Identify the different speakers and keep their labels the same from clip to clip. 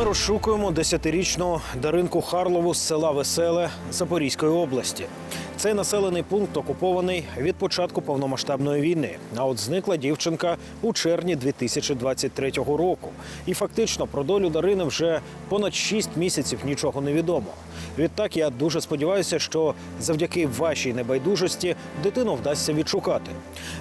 Speaker 1: Ми розшукуємо десятирічну Даринку Харлову з села Веселе Запорізької області. Цей населений пункт окупований від початку повномасштабної війни. А от зникла дівчинка у червні 2023 року. І фактично про долю Дарини вже понад 6 місяців нічого не відомо. Відтак я дуже сподіваюся, що завдяки вашій небайдужості дитину вдасться відшукати.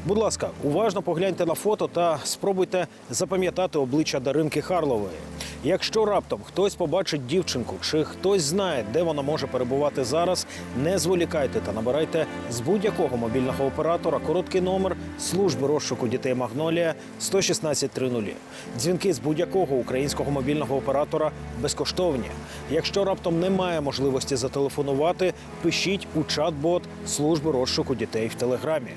Speaker 1: Будь ласка, уважно погляньте на фото та спробуйте запам'ятати обличчя Даринки Харлової. Якщо раптом хтось побачить дівчинку чи хтось знає, де вона може перебувати зараз, не зволікайте та набирайте з будь-якого мобільного оператора короткий номер служби розшуку дітей Магнолія 11630. Дзвінки з будь-якого українського мобільного оператора безкоштовні. Якщо раптом немає можливості зателефонувати, пишіть у чат-бот служби розшуку дітей в телеграмі.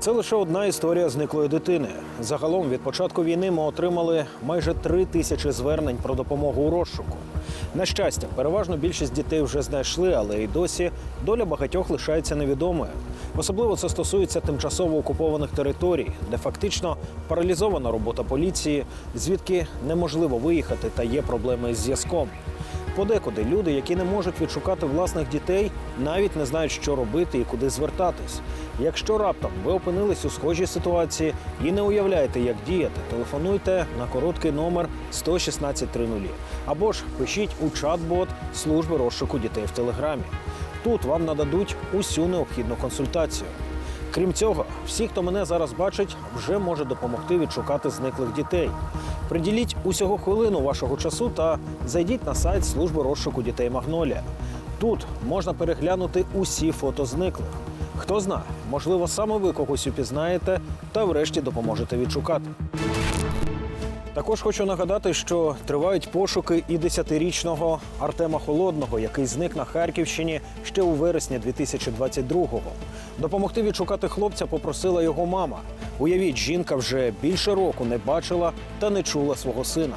Speaker 1: Це лише одна історія зниклої дитини. Загалом від початку війни ми отримали майже три тисячі звернень про допомогу у розшуку. На щастя, переважно більшість дітей вже знайшли, але й досі доля багатьох лишається невідомою. Особливо це стосується тимчасово окупованих територій, де фактично паралізована робота поліції, звідки неможливо виїхати та є проблеми із зв'язком. Подекуди люди, які не можуть відшукати власних дітей, навіть не знають, що робити і куди звертатись. Якщо раптом ви опинились у схожій ситуації і не уявляєте, як діяти, телефонуйте на короткий номер 11630 або ж пишіть у чат-бот служби розшуку дітей в телеграмі. Тут вам нададуть усю необхідну консультацію. Крім цього, всі, хто мене зараз бачить, вже може допомогти відшукати зниклих дітей. Приділіть усього хвилину вашого часу та зайдіть на сайт служби розшуку дітей Магнолія. Тут можна переглянути усі фото зниклих. Хто знає, можливо, саме ви когось упізнаєте та врешті допоможете відшукати. Також хочу нагадати, що тривають пошуки і 10-річного Артема Холодного, який зник на Харківщині ще у вересні 2022-го. Допомогти відшукати хлопця попросила його мама. Уявіть, жінка вже більше року не бачила та не чула свого сина.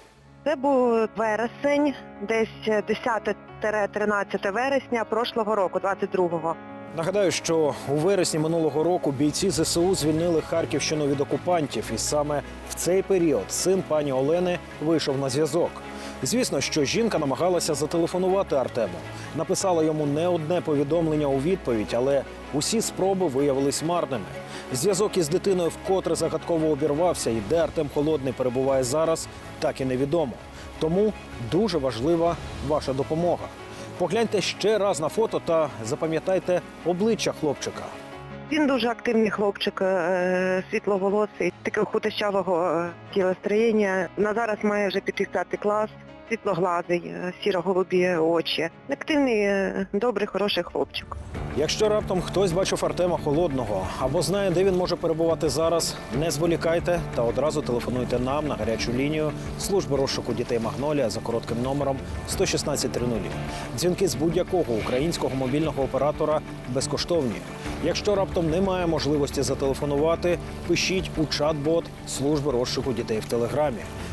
Speaker 2: Це був вересень, десь 10-13 вересня прошлого року, 22-го.
Speaker 1: Нагадаю, що у вересні минулого року бійці ЗСУ звільнили Харківщину від окупантів, і саме в цей період син пані Олени вийшов на зв'язок. Звісно, що жінка намагалася зателефонувати Артему. Написала йому не одне повідомлення у відповідь, але усі спроби виявились марними. Зв'язок із дитиною вкотре загадково обірвався, і де Артем Холодний перебуває зараз, так і невідомо. Тому дуже важлива ваша допомога. Погляньте ще раз на фото та запам'ятайте обличчя хлопчика.
Speaker 2: Він дуже активний хлопчик, е, світловолосий, такого худощавого е, тілостроєння. На зараз має вже піти клас, світлоглазий, сіро-голубі очі. Активний, е, добрий, хороший хлопчик.
Speaker 1: Якщо раптом хтось бачив Артема Холодного або знає, де він може перебувати зараз, не зволікайте та одразу телефонуйте нам на гарячу лінію служби розшуку дітей Магнолія за коротким номером 11630. Дзвінки з будь-якого українського мобільного оператора безкоштовні. Якщо раптом немає можливості зателефонувати, пишіть у чат-бот служби розшуку дітей в телеграмі.